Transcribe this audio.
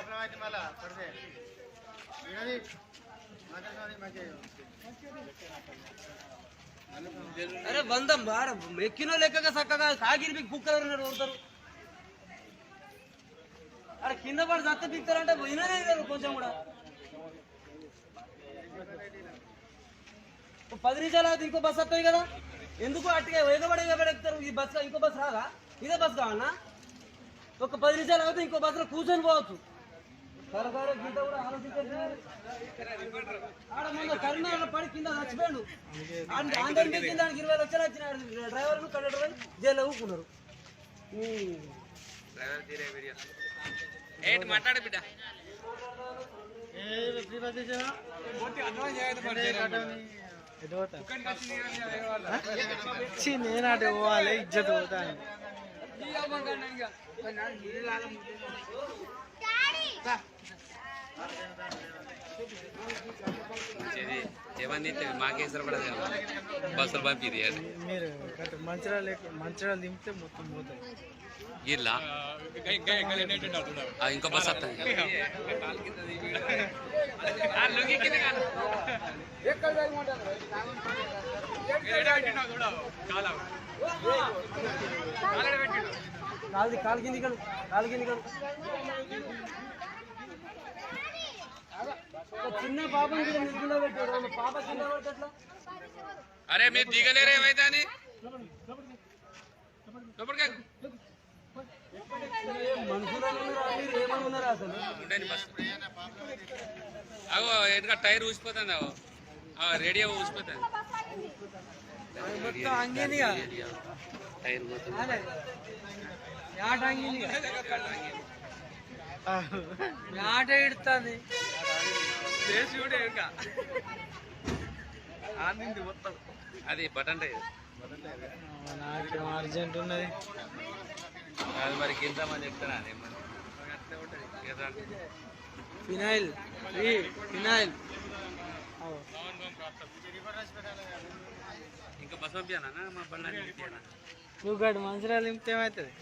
Problem అయితే మళ్ళా పడితే వినది అరే వందం బార ఎక్కినో లెక్కగా చక్కగా సాగిరి మీకు కుక్కలు ఉన్నారు కొడతారు అరే కింద పడి దత్త పిక్తారంటే పోయిననే కొంచెం కూడా. పది నిమిషాలు అవుతుంది ఇంకో బస్ వస్తుంది కదా? ఎందుకు అట్టుగా వేగబడి ఎగబడి ఎక్కుతారు? ఈ బస్ ఇంకో బస్ రాదా? ఇదే బస్ కావాలన్నా ఒక పది నిమిషాలు అవుతుంది ఇంకో బస్సులో కూర్చొని పోవచ్చు. సరదాగా గీత కూడా మొన్న కరీంనగర్ పడి కింద చచ్చిపోయాడు. ఆంధ్రన్ కింద దానికి ఇరవై లక్షలు వచ్చిన డ్రైవర్లు కండక్టర్ జైల్లో ఊరుకున్నారు ఏంటి మాట్లాడు బిడ్డ. ఏ ప్రిపరేషన్ నేను అటు పోవాలి ఇజ్జత్ పోతాను. ఇది ఏమని మాకేసరి కూడా బస్సులు పంపిది అది మీరు గట్ట మంచిరాలు ఎక్కు- మంచిరాలు దింపితే మొత్తం పోతాయి ఇల్లా ఆ, ఇంకో బస్ వస్తుంది కాలు కాలు కింది కడు కాలు కింది కడు ఒక చిన్న పాపని పాప కింద? అరే మీరు దిగలేరు ఏమైతే అని? అగో ఎందుకంటే టైర్ ఊసిపోతుంది? ఆ, రేడియో ఊసిపోతుంది. మొత్తం టైర్ మొత్తం ఆట అంగింది ఆట ఇడుతుంది అది బటన్ టైర్. నాకు అర్జెంట్ ఉన్నది. అది మరి కింద మంది చెప్తాను? అదే. ఫినాయిల్ ఫినాయిల్ ఇంకా బస్ పంపించానా మా బండి నువ్వు గడు మంచిరాలు దింపితే ఏమవుతుంది